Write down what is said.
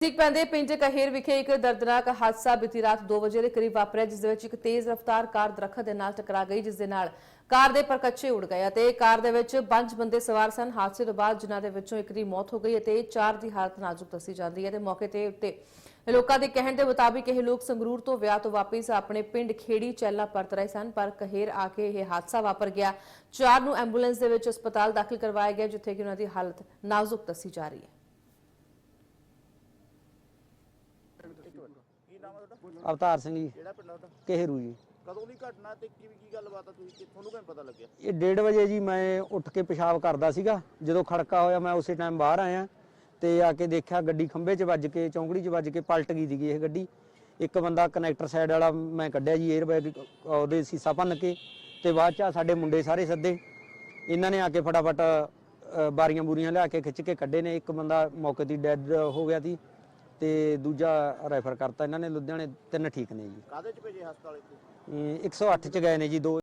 ਸਿੱਖ ਪੈਂਦੇ ਪਿੰਡ ਕਹੇਰ ਵਿਖੇ ਇੱਕ ਦਰਦਨਾਕ ਹਾਦਸਾ ਬੀਤੀ ਰਾਤ 2 ਵਜੇ ਦੇ ਕਰੀਬ ਵਾਪਰਿਆ, ਜਿਸ ਦੇ ਵਿੱਚ ਇੱਕ ਤੇਜ਼ ਰਫ਼ਤਾਰ ਕਾਰ ਦਰਖਤ ਦੇ ਨਾਲ ਟਕਰਾ ਗਈ, ਜਿਸ ਦੇ ਨਾਲ ਕਾਰ ਦੇ ਪਰਕੱਚੇ ਉੱਡ ਗਏ ਅਤੇ ਕਾਰ ਦੇ ਵਿੱਚ ਪੰਜ ਬੰਦੇ ਸਵਾਰ ਸਨ। ਹਾਦਸੇ ਤੋਂ ਬਾਅਦ ਜਿਨ੍ਹਾਂ ਦੇ ਵਿੱਚੋਂ ਇੱਕ ਦੀ ਮੌਤ ਹੋ ਗਈ ਅਤੇ ਚਾਰ ਦੀ ਹਾਲਤ ਨਾਜ਼ੁਕ ਦੱਸੀ ਜਾਂਦੀ ਹੈ। ਤੇ ਮੌਕੇ ਤੇ ਉੱਤੇ ਲੋਕਾਂ ਦੇ ਕਹਿਣ ਦੇ ਮੁਤਾਬਿਕ ਇਹ ਲੋਕ ਸੰਗਰੂਰ ਤੋਂ ਵਿਆਹ ਤੋਂ ਵਾਪਸ ਆਪਣੇ ਪਿੰਡ ਖੇੜੀ ਚੈਲਾ ਪਰਤ ਰਹੇ ਸਨ, ਪਰ ਕਹੇਰ ਆ ਕੇ ਇਹ ਹਾਦਸਾ ਵਾਪਰ ਗਿਆ। ਚਾਰ ਨੂੰ ਐਂਬੂਲੈਂਸ ਦੇ ਵਿੱਚ ਹਸਪਤਾਲ ਦਾਖਲ ਕਰਵਾਇਆ ਗਿਆ, ਜਿੱਥੇ ਕਿ ਉਹਨਾਂ ਦੀ ਹਾਲਤ ਨਾਜ਼ੁਕ ਦੱਸੀ ਜਾ ਰਹੀ ਹੈ। ਕੀ ਨਾਮ ਹੈ ਤੁਹਾਡਾ? ਅਵਤਾਰ ਸਿੰਘ ਜੀ। ਕਿਹੜਾ ਪਿੰਡ ਆ ਤੁਹਾਡਾ? ਕੇਹਰੂ ਜੀ। ਕਦੋਂ ਦੀ ਘਟਨਾ ਤੇ ਕੀ ਕੀ ਗੱਲਬਾਤ ਆ ਤੁਸੀਂ? ਕਿ ਤੁਹਾਨੂੰ ਕਿਵੇਂ ਪਤਾ ਲੱਗਿਆ? ਇਹ 1:30 ਵਜੇ ਜੀ ਮੈਂ ਉੱਠ ਕੇ ਪਿਸ਼ਾਬ ਕਰਦਾ ਸੀਗਾ। ਜਦੋਂ ਖੜਕਾ ਹੋਇਆ ਮੈਂ ਉਸੇ ਟਾਈਮ ਬਾਹਰ ਆਇਆ ਤੇ ਆ ਕੇ ਦੇਖਿਆ ਗੱਡੀ ਖੰਭੇ 'ਚ ਵੱਜ ਕੇ ਚੌਂਕੜੀ 'ਚ ਵੱਜ ਕੇ ਪਲਟ ਗਈ ਸੀਗੀ ਇਹ ਗੱਡੀ। ਇੱਕ ਬੰਦਾ ਕਨੈਕਟਰ ਸਾਈਡ ਵਾਲਾ ਮੈਂ ਕੱਢਿਆ ਜੀ 에ਅਰ ਬੈਗ ਉਹਦੇ ਸੀਸਾ ਭੰਨ ਕੇ ਤੇ ਬਾਅਦ 'ਚ ਸਾਡੇ ਮੁੰਡੇ ਸਾਰੇ ਸੱਦੇ। ਇਹਨਾਂ ਨੇ ਆ ਕੇ ਫਟਾਫਟ ਬਾਰੀਆਂ ਬੂਰੀਆਂ ਲਿਆ ਕੇ ਖਿੱਚ ਕੇ ਕੱਢੇ ਨੇ। ਇੱਕ ਬੰਦਾ ਮੌਕੇ ਤੇ ਡੈੱਡ ਹੋ ਗਿਆ ਸੀ। ਤੇ ਦੂਜਾ ਰੈਫਰ ਕਰਤਾ। ਇਹਨਾਂ ਨੇ ਲੁਧਿਆਣੇ ਤਿੰਨ ਠੀਕ ਨੇ ਜੀ। ਕਾਹਦੇ ਚ ਭੇਜੇ ਹਸਪਤਾਲ ਇੱਥੇ? ਇਹ 108 ਚ ਗਏ ਨੇ ਜੀ ਦੋ